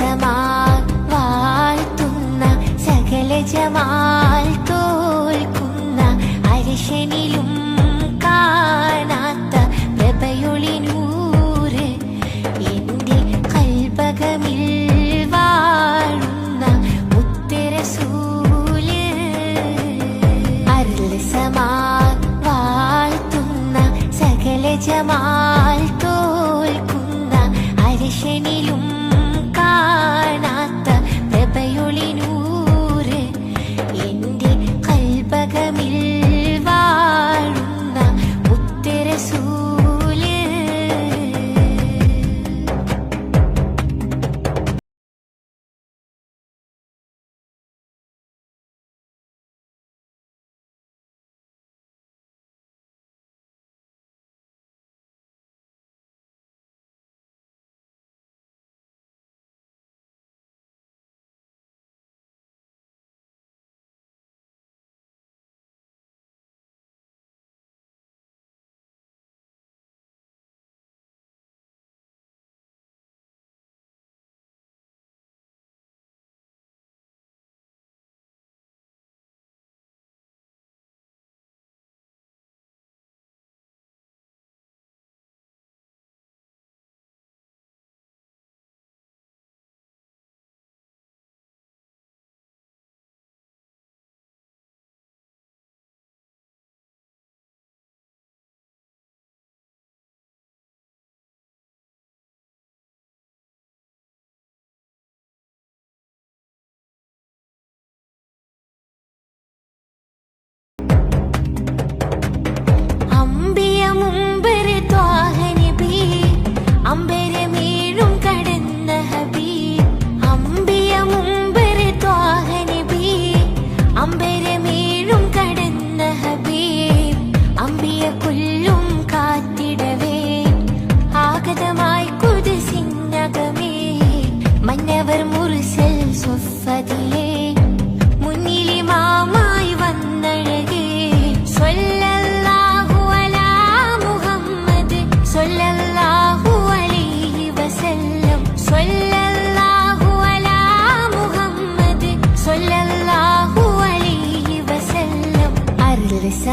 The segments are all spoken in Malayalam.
ദിവസമായി സകല ജമാൽ തോൽക്കുന്ന അരിശനിലും കാണാത്ത പ്രഭയൊളി നൂറ് കൽപകമിൽ വാഴുന്ന മുത്തരസൂൽ അരുളസമായി വാഴ്ത്തുന്ന സകല ജമാൽ തോൽക്കുന്ന അരിശനിലും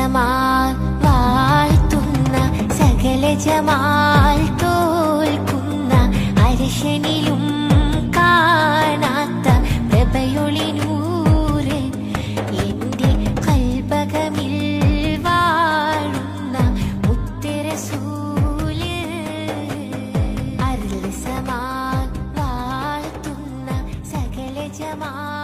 ജമാൽ വാഴ്ത്തുന്ന സകല ജമാൽ തോൽക്കുന്ന അരിശനിലും കാണാത്ത പ്രഭയൊളിനൂറ് എന്റെ കൽപകമിൽ വാഴുന്ന മുത്തരസൂൽ. അരുൾ സമാൽ വാഴ്ത്തുന്ന സകല ജമാൽ